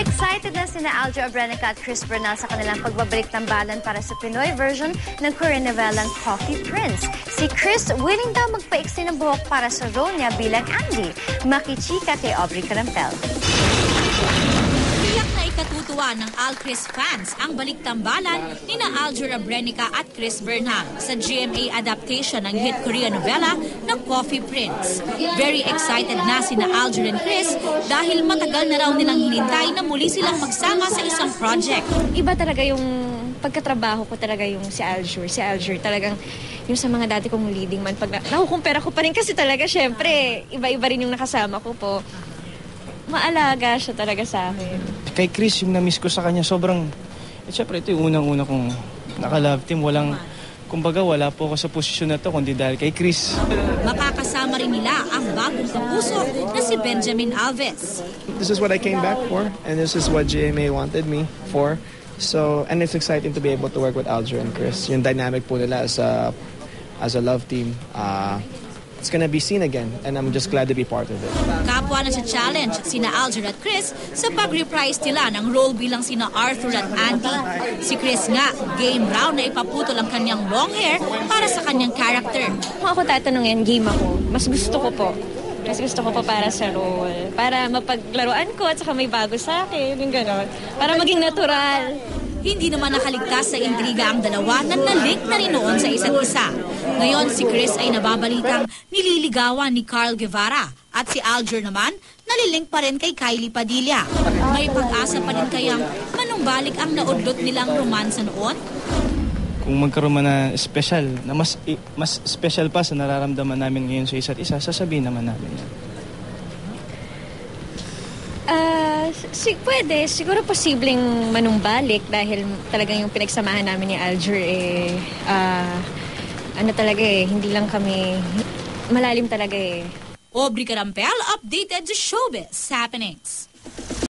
Excited na sina Aljo Abrenica at Chris Bernal sa kanilang pagbabalik ng balan para sa Pinoy version ng Korean novelang Coffee Prince. Si Chris willing daw magpaiksi ng buhok para sa role niya bilang Andy. Makichika kay Aubrey Carampel. Ikatutuwa ng Al Chris fans ang baliktambalan ni na Aljo Rabrenica at Chris Bernal sa GMA adaptation ng hit Korean novela ng Coffee Prince. Very excited na si na Aljo and Chris dahil matagal na raw nilang hinintay na muli silang magsama sa isang project. iba talaga yung pagkatrabaho ko talaga yung si Aljur. Si Aljur talagang yung sa mga dati kong leading man. Pag na, nakukumpara ko pa rin kasi talaga syempre iba-iba rin yung nakasama ko po. Maalaga siya talaga sa akin. Kay Chris, yung na-miss ko sa kanya, sobrang... Eh, syempre, ito yung unang-una kong naka-love team. Walang... Kumbaga, wala po ako sa posisyon na to kundi dahil kay Chris. Makakasama rin nila ang bagong kapuso na si Benjamin Alves. this is what I came back for, and this is what GMA wanted me for. So, and it's exciting to be able to work with Alger and Chris. Yung dynamic po nila as a, as a love team, uh, it's gonna be seen again, and I'm just glad to be part of it. Kapwa na sa challenge sina Alger at Chris sa pag-reprise nila ng role bilang sina Arthur at Andy. Si Chris nga, game round na ipaputol ang kanyang long hair para sa kanyang character. Kung ako tatanungin, game ako. Mas gusto ko po. Mas gusto ko po para sa role. Para mapaglaruan ko at saka may bago sa akin. Yung gano'n. Para maging natural. Hindi naman nakaligtas sa intriga ang dalawa na nalink na rin noon sa isa't isa. Ngayon si Chris ay nababalitang nililigawan ni Carl Guevara at si Alger naman nalilink pa rin kay Kylie Padilla. May pag-asa pa rin kayang manumbalik ang naudlot nilang romansa noon? Kung magkaroon man na special, na mas, mas special pa sa nararamdaman namin ngayon sa isa't isa, sasabihin naman namin yan. Ah, si, pwede. Siguro posibleng manumbalik dahil talagang yung pinagsamahan namin ni Alger eh, ah, ano talaga eh, hindi lang kami, malalim talaga eh. Aubrey Carampel updated sa showbiz happenings.